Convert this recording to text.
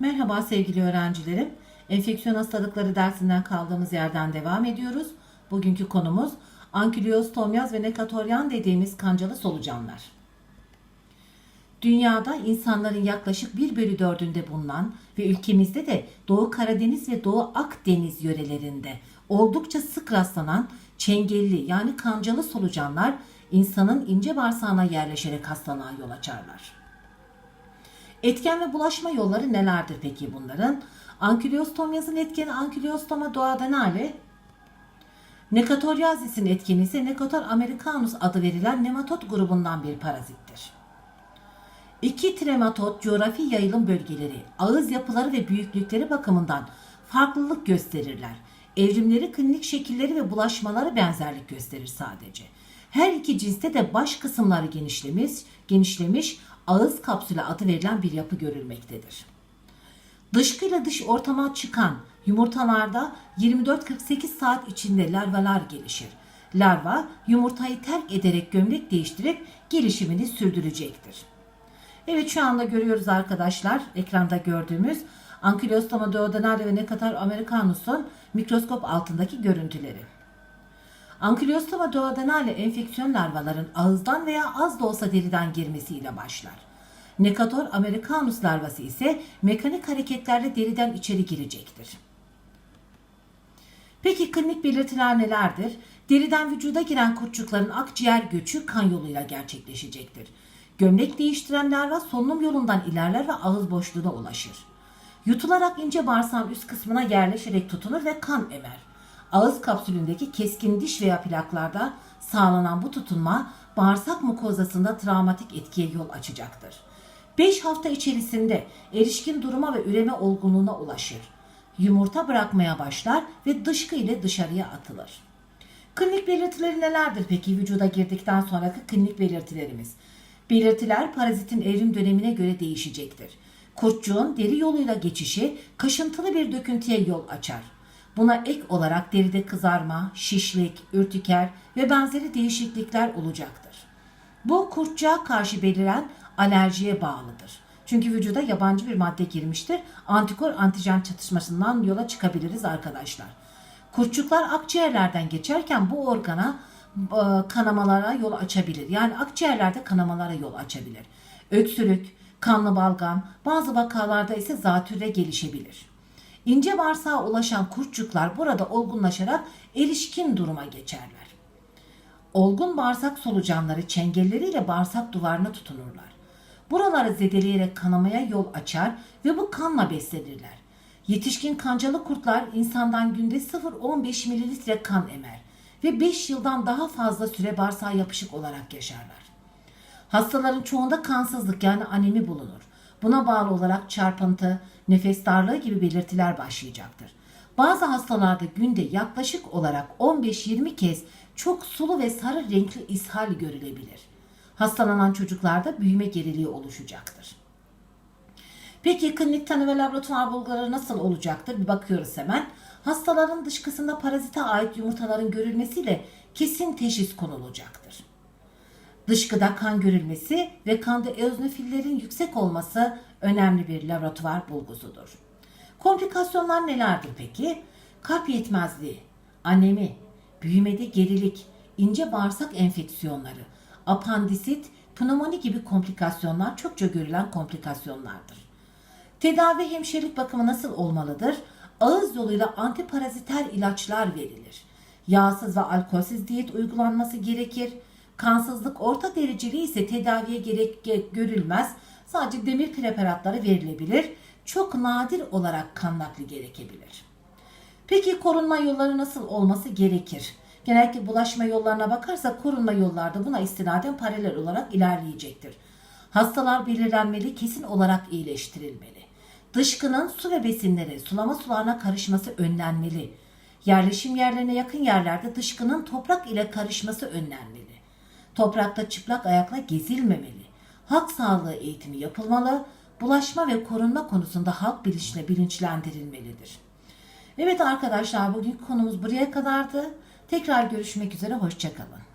Merhaba sevgili öğrencilerim. Enfeksiyon hastalıkları dersinden kaldığımız yerden devam ediyoruz. Bugünkü konumuz ankülostomyaz ve nekatoryan dediğimiz kancalı solucanlar. Dünyada insanların yaklaşık 1 bölü 4'ünde bulunan ve ülkemizde de Doğu Karadeniz ve Doğu Akdeniz yörelerinde oldukça sık rastlanan çengelli yani kancalı solucanlar insanın ince bağırsağına yerleşerek hastalığa yol açarlar. Etken ve bulaşma yolları nelerdir peki bunların? Ankülostomyazın etkeni ankülostoma duodenale, Nekatoryazis'in etkeni ise Necator americanus adı verilen nematot grubundan bir parazittir. İki trematot coğrafi yayılım bölgeleri, ağız yapıları ve büyüklükleri bakımından farklılık gösterirler. Evrimleri, klinik şekilleri ve bulaşmaları benzerlik gösterir sadece. Her iki cinste de baş kısımları genişlemiş, genişlemiş ağız kapsülü adı verilen bir yapı görülmektedir. Dışkıyla dış ortama çıkan yumurtalarda 24-48 saat içinde larvalar gelişir. Larva yumurtayı terk ederek gömlek değiştirip gelişimini sürdürecektir. Evet şu anda görüyoruz arkadaşlar ekranda gördüğümüz Ankylostoma duodenale ve Necator americanus'un mikroskop altındaki görüntüleri. Ankylostoma duodenale enfeksiyon larvaların ağızdan veya az da olsa deriden girmesiyle başlar. Necator americanus larvası ise mekanik hareketlerle deriden içeri girecektir. Peki klinik belirtiler nelerdir? Deriden vücuda giren kurtçukların akciğer göçü kan yoluyla gerçekleşecektir. Gömlek değiştiren larva solunum yolundan ilerler ve ağız boşluğuna ulaşır. Yutularak ince bağırsağın üst kısmına yerleşerek tutunur ve kan emer. Ağız kapsülündeki keskin diş veya plaklarda sağlanan bu tutunma bağırsak mukozasında travmatik etkiye yol açacaktır. 5 hafta içerisinde erişkin duruma ve üreme olgunluğuna ulaşır. Yumurta bırakmaya başlar ve dışkı ile dışarıya atılır. Klinik belirtileri nelerdir peki vücuda girdikten sonraki klinik belirtilerimiz? Belirtiler parazitin evrim dönemine göre değişecektir. Kurtçuğun deri yoluyla geçişi kaşıntılı bir döküntüye yol açar. Buna ek olarak deride kızarma, şişlik, ürtiker ve benzeri değişiklikler olacaktır. Bu kurtçuğa karşı beliren alerjiye bağlıdır. Çünkü vücuda yabancı bir madde girmiştir. Antikor antijen çatışmasından yola çıkabiliriz arkadaşlar. Kurtçuklar akciğerlerden geçerken bu organa e, kanamalara yol açabilir. Yani akciğerlerde kanamalara yol açabilir. Öksürük, kanlı balgam, bazı vakalarda ise zatürre gelişebilir. İnce bağırsağa ulaşan kurtçuklar burada olgunlaşarak erişkin duruma geçerler. Olgun bağırsak solucanları çengelleriyle bağırsak duvarına tutunurlar. Buraları zedeleyerek kanamaya yol açar ve bu kanla beslenirler. Yetişkin kancalı kurtlar insandan günde 0-15 mililitre kan emer ve 5 yıldan daha fazla süre bağırsağa yapışık olarak yaşarlar. Hastaların çoğunda kansızlık yani anemi bulunur. Buna bağlı olarak çarpıntı, nefes darlığı gibi belirtiler başlayacaktır. Bazı hastalarda günde yaklaşık olarak 15-20 kez çok sulu ve sarı renkli ishal görülebilir. Hastalanan çocuklarda büyüme geriliği oluşacaktır. Peki klinik tanı ve laboratuvar bulguları nasıl olacaktır? Bir bakıyoruz hemen. Hastaların dışkısında parazite ait yumurtaların görülmesiyle kesin teşhis konulacaktır. Dışkıda kan görülmesi ve kanda eozinofillerin yüksek olması önemli bir laboratuvar bulgusudur. Komplikasyonlar nelerdir peki? Kalp yetmezliği, anemi, büyümede gerilik, ince bağırsak enfeksiyonları, apandisit, pnömoni gibi komplikasyonlar çokça görülen komplikasyonlardır. Tedavi hemşirelik bakımı nasıl olmalıdır? Ağız yoluyla antiparaziter ilaçlar verilir. Yağsız ve alkolsüz diyet uygulanması gerekir. Kansızlık orta dereceli ise tedaviye gerek görülmez. Sadece demir preparatları verilebilir. Çok nadir olarak kan nakli gerekebilir. Peki korunma yolları nasıl olması gerekir? Genellikle bulaşma yollarına bakarsak korunma yollarda buna istinaden paralel olarak ilerleyecektir. Hastalar belirlenmeli, kesin olarak iyileştirilmeli. Dışkının su ve besinleri sulama sularına karışması önlenmeli. Yerleşim yerlerine yakın yerlerde dışkının toprak ile karışması önlenmeli. Toprakta çıplak ayakla gezilmemeli. Halk sağlığı eğitimi yapılmalı. Bulaşma ve korunma konusunda halk bilinçle bilinçlendirilmelidir. Evet arkadaşlar bugün konumuz buraya kadardı. Tekrar görüşmek üzere hoşçakalın.